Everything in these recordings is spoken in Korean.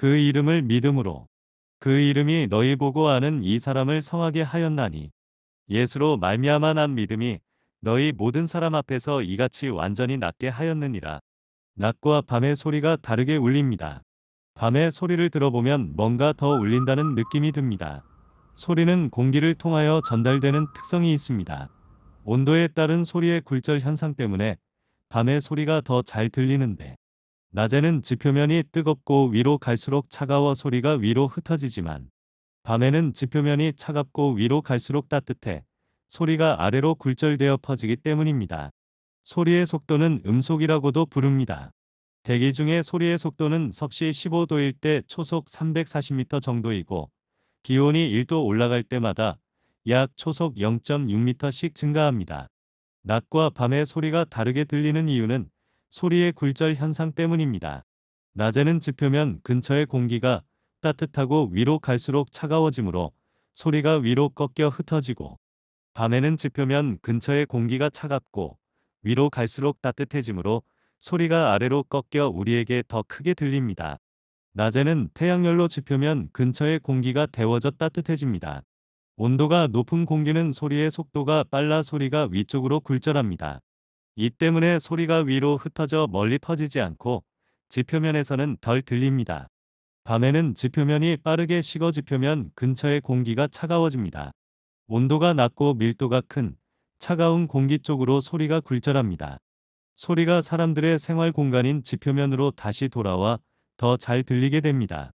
그 이름을 믿음으로 그 이름이 너희 보고 아는 이 사람을 성하게 하였나니 예수로 말미암아 난 믿음이 너희 모든 사람 앞에서 이같이 완전히 낫게 하였느니라. 낮과 밤의 소리가 다르게 울립니다. 밤의 소리를 들어보면 뭔가 더 울린다는 느낌이 듭니다. 소리는 공기를 통하여 전달되는 특성이 있습니다. 온도에 따른 소리의 굴절 현상 때문에 밤의 소리가 더 잘 들리는데 낮에는 지표면이 뜨겁고 위로 갈수록 차가워 소리가 위로 흩어지지만 밤에는 지표면이 차갑고 위로 갈수록 따뜻해 소리가 아래로 굴절되어 퍼지기 때문입니다. 소리의 속도는 음속이라고도 부릅니다. 대기 중에 소리의 속도는 섭씨 15도일 때 초속 340m 정도이고 기온이 1도 올라갈 때마다 약 초속 0.6m씩 증가합니다. 낮과 밤의 소리가 다르게 들리는 이유는 소리의 굴절 현상 때문입니다. 낮에는 지표면 근처의 공기가 따뜻하고 위로 갈수록 차가워지므로 소리가 위로 꺾여 흩어지고 밤에는 지표면 근처의 공기가 차갑고 위로 갈수록 따뜻해지므로 소리가 아래로 꺾여 우리에게 더 크게 들립니다. 낮에는 태양열로 지표면 근처의 공기가 데워져 따뜻해집니다. 온도가 높은 공기는 소리의 속도가 빨라 소리가 위쪽으로 굴절합니다. 이 때문에 소리가 위로 흩어져 멀리 퍼지지 않고 지표면에서는 덜 들립니다. 밤에는 지표면이 빠르게 식어 지표면 근처의 공기가 차가워집니다. 온도가 낮고 밀도가 큰 차가운 공기 쪽으로 소리가 굴절합니다. 소리가 사람들의 생활 공간인 지표면으로 다시 돌아와 더 잘 들리게 됩니다.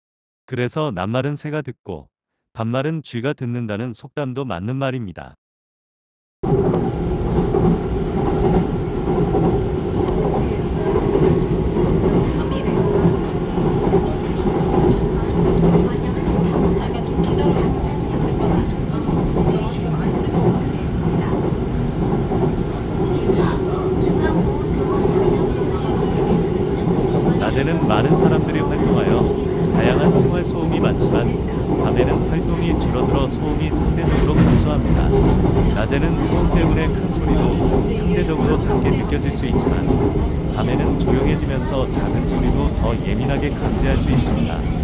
그래서 낮말은 새가 듣고 밤말은 쥐가 듣는다는 속담도 맞는 말입니다. 자기가 좀 기다려야 그때까지 너 지금 안 뜨거워 낮에는 많은 사람들이 활동하여 다양한 생활 소음이 많지만 밤에는 활동이 줄어들어 소음이 상대적으로 감소합니다. 낮에는 소음 때문에 큰 소리도 상대적으로 작게 느껴질 수 있지만 밤에는 조용해지면서 작은 소리도 더 예민하게 감지할 수 있습니다.